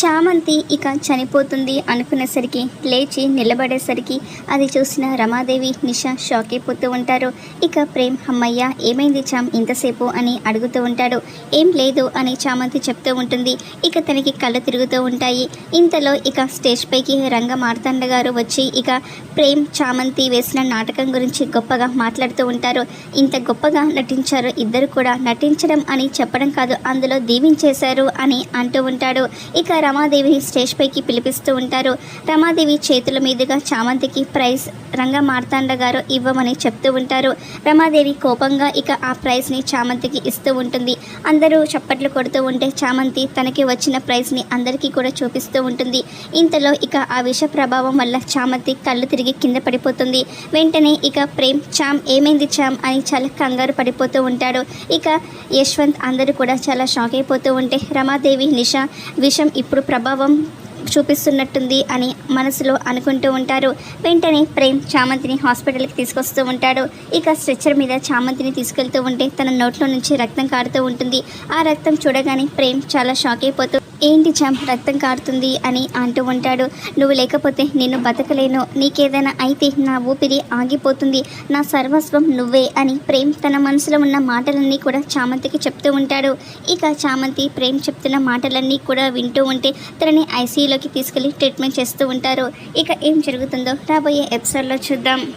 చామంతి ఇక చనిపోతుంది అనుకునేసరికి లేచి నిలబడేసరికి అది చూసిన రమాదేవి నిష షాక్ అయిపోతూ ఉంటారు. ఇక ప్రేమ్ అమ్మయ్య ఏమైంది చామ్ ఇంతసేపు? అని అడుగుతూ ఉంటాడు. ఏం లేదు అని చామంతి చెప్తూ ఉంటుంది. ఇక తనకి కళ్ళు తిరుగుతూ ఉంటాయి. ఇంతలో ఇక స్టేజ్ పైకి రంగ మార్తాండ గారు వచ్చి ఇక ప్రేమ్ చామంతి వేసిన నాటకం గురించి గొప్పగా మాట్లాడుతూ ఉంటారు. ఇంత గొప్పగా నటించారు ఇద్దరు కూడా. నటించడం అని చెప్పడం కాదు అందులో దీవించేశారు అని అంటూ ఉంటాడు. ఇక రమాదేవిని స్టేజ్ పైకి పిలిపిస్తూ ఉంటారు. రమాదేవి చేతుల మీదుగా చామంతికి ప్రైజ్ రంగ మార్తాండ గారు ఇవ్వమని చెప్తూ ఉంటారు. రమాదేవి కోపంగా ఇక ఆ ప్రైజ్ని చామంతికి ఇస్తూ ఉంటుంది. అందరూ చప్పట్లు కొడుతూ ఉంటే చామంతి తనకి వచ్చిన ప్రైజ్ని అందరికీ కూడా చూపిస్తూ ఉంటుంది. ఇంతలో ఇక ఆ విష ప్రభావం వల్ల చామంతి కళ్ళు తిరిగి కింద పడిపోతుంది. వెంటనే ఇక ప్రేమ్ చామ్ ఏమైంది చామ్ అని చాలా కంగారు పడిపోతూ ఉంటాడు. ఇక యశ్వంత్ అందరూ కూడా చాలా షాక్ అయిపోతూ ఉంటే రమాదేవి నిషా విషం ఇప్పుడు ప్రభావం చూపిస్తున్నట్టుంది అని మనసులో అనుకుంటూ ఉంటారు. వెంటనే ప్రేమ్ చామంతిని హాస్పిటల్కి తీసుకొస్తూ ఉంటాడు. ఇక స్ట్రెచ్చర్ మీద చామంతిని తీసుకెళ్తూ ఉంటే తన నోట్లో నుంచి రక్తం కారుతూ ఉంటుంది. ఆ రక్తం చూడగానే ప్రేమ్ చాలా షాక్ అయిపోతూ ఏంటి చామ్ రక్తం కారుతుంది అని అంటూ ఉంటాడు. నువ్వు లేకపోతే నేను బతకలేను. నీకేదైనా అయితే నా ఊపిరి ఆగిపోతుంది. నా సర్వస్వం నువ్వే అని ప్రేమ్ తన మనసులో ఉన్న మాటలన్నీ కూడా చామంతికి చెప్తూ ఉంటాడు. ఇక చామంతి ప్రేమ్ చెప్తున్న మాటలన్నీ కూడా వింటూ ఉంటే తనని ఐసీయూలోకి తీసుకెళ్ళి ట్రీట్మెంట్ చేస్తూ ఉంటారు. ఇక ఏం జరుగుతుందో రాబోయే ఎపిసోడ్లో చూద్దాం.